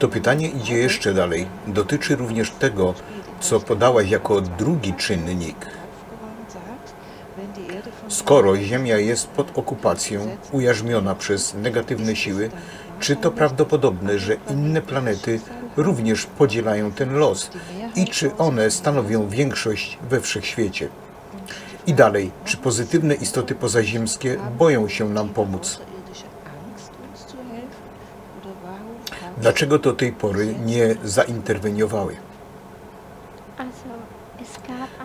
To pytanie idzie jeszcze dalej. Dotyczy również tego, co podałaś jako drugi czynnik. Skoro Ziemia jest pod okupacją, ujarzmiona przez negatywne siły, czy to prawdopodobne, że inne planety również podzielają ten los i czy one stanowią większość we wszechświecie? I dalej, czy pozytywne istoty pozaziemskie boją się nam pomóc? Dlaczego do tej pory nie zainterweniowały?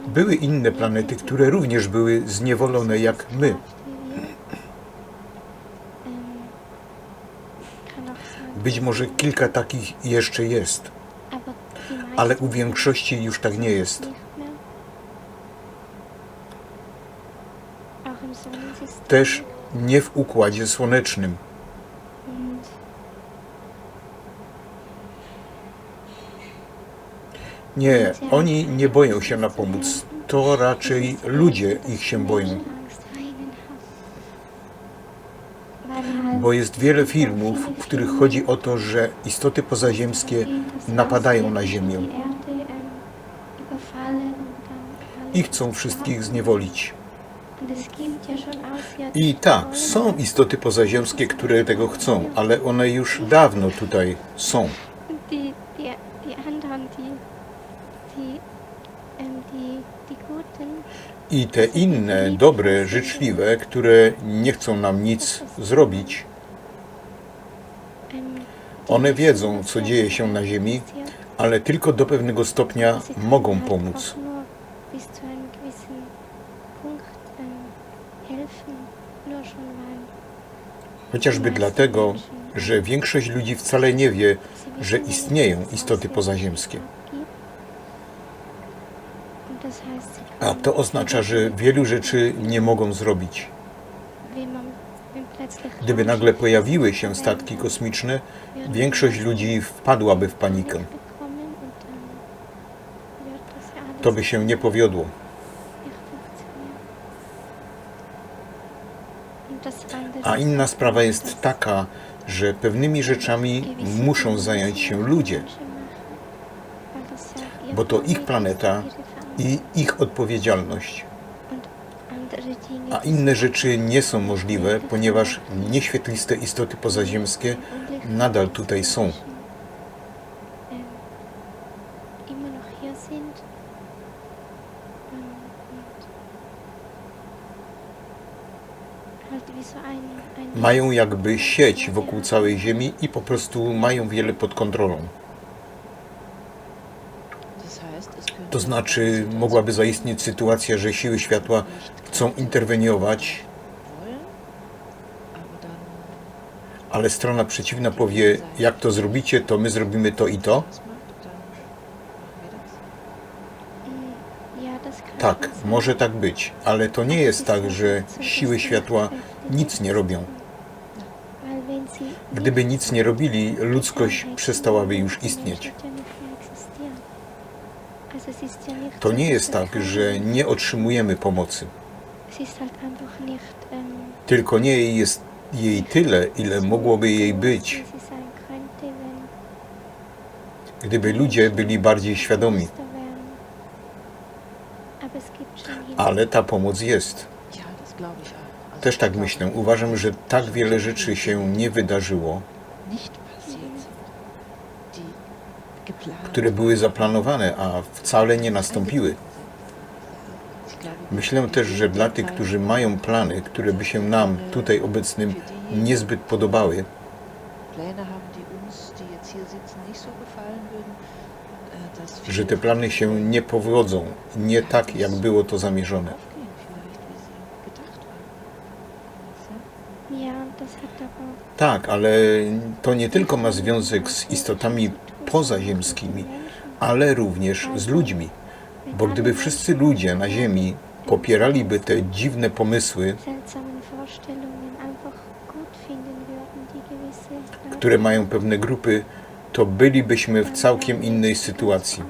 Były inne planety, które również były zniewolone jak my. Być może kilka takich jeszcze jest, ale u większości już tak nie jest. Też nie w układzie słonecznym. Nie, oni nie boją się na pomóc. To raczej ludzie ich się boją. Bo jest wiele filmów, w których chodzi o to, że istoty pozaziemskie napadają na Ziemię i chcą wszystkich zniewolić. I tak, są istoty pozaziemskie, które tego chcą, ale one już dawno tutaj są. I te inne, dobre, życzliwe, które nie chcą nam nic zrobić, one wiedzą, co dzieje się na Ziemi, ale tylko do pewnego stopnia mogą pomóc. Chociażby dlatego, że większość ludzi wcale nie wie, że istnieją istoty pozaziemskie. A to oznacza, że wielu rzeczy nie mogą zrobić. Gdyby nagle pojawiły się statki kosmiczne, większość ludzi wpadłaby w panikę. To by się nie powiodło. A inna sprawa jest taka, że pewnymi rzeczami muszą zająć się ludzie, bo to ich planeta i ich odpowiedzialność. A inne rzeczy nie są możliwe, ponieważ nieświetliste istoty pozaziemskie nadal tutaj są. Mają jakby sieć wokół całej Ziemi i po prostu mają wiele pod kontrolą. To znaczy, mogłaby zaistnieć sytuacja, że siły światła chcą interweniować, ale strona przeciwna powie, jak to zrobicie, to my zrobimy to i to. Tak, może tak być, ale to nie jest tak, że siły światła nic nie robią. Gdyby nic nie robili, ludzkość przestałaby już istnieć. To nie jest tak, że nie otrzymujemy pomocy, tylko nie jest jej tyle, ile mogłoby jej być, gdyby ludzie byli bardziej świadomi. Ale ta pomoc jest. Też tak myślę. Uważam, że tak wiele rzeczy się nie wydarzyło, które były zaplanowane, a wcale nie nastąpiły. Myślę też, że dla tych, którzy mają plany, które by się nam, tutaj obecnym, niezbyt podobały, że te plany się nie powodzą, nie tak, jak było to zamierzone. Ja, aber Tak, ale to nie tylko ma związek z istotami pozaziemskimi, ale również z ludźmi. Bo gdyby wszyscy ludzie na Ziemi popieraliby te dziwne pomysły, które mają pewne grupy, to bylibyśmy w całkiem innej sytuacji.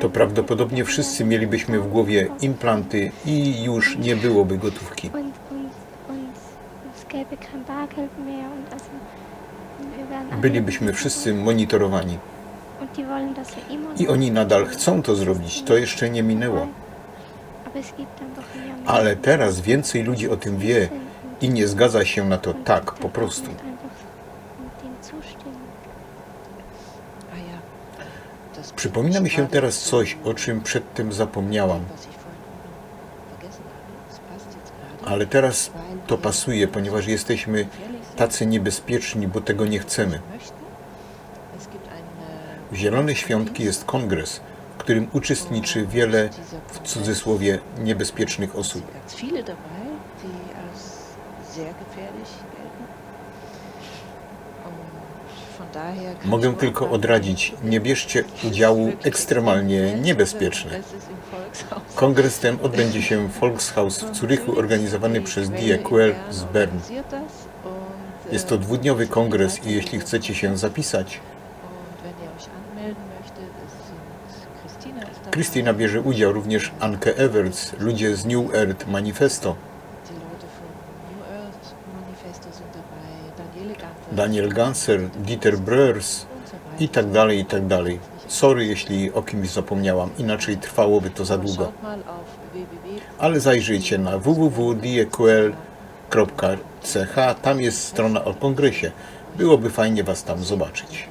To prawdopodobnie wszyscy mielibyśmy w głowie implanty i już nie byłoby gotówki. Bylibyśmy wszyscy monitorowani. Und die wollen das ja immer I oni nadal chcą to zrobić, to jeszcze nie minęło. Ale teraz więcej ludzi o tym wie i nie zgadza się na to. Tak, po prostu. Przypomina mi się teraz coś, o czym przedtem zapomniałam, ale teraz to pasuje, ponieważ jesteśmy tacy niebezpieczni, bo tego nie chcemy. W Zielone Świątki jest kongres, w którym uczestniczy wiele, w cudzysłowie, niebezpiecznych osób. Mogę ich nur tylko odradzić, nie bierzcie udziału ekstremalnie niebezpieczny. Kongres ten odbędzie się w Volkshaus w Zurychu, organizowany przez Quell z Bern. Jest to dwudniowy kongres i jeśli chcecie się zapisać, Krystyna bierze udział, również Anke Everts, ludzie z New Earth Manifesto, Daniel Ganser, Dieter Breurs i tak dalej, i tak dalej. Sorry, jeśli o kimś zapomniałam, inaczej trwałoby to za długo. Ale zajrzyjcie na www.diequel.ch, tam jest strona o kongresie. Byłoby fajnie Was tam zobaczyć.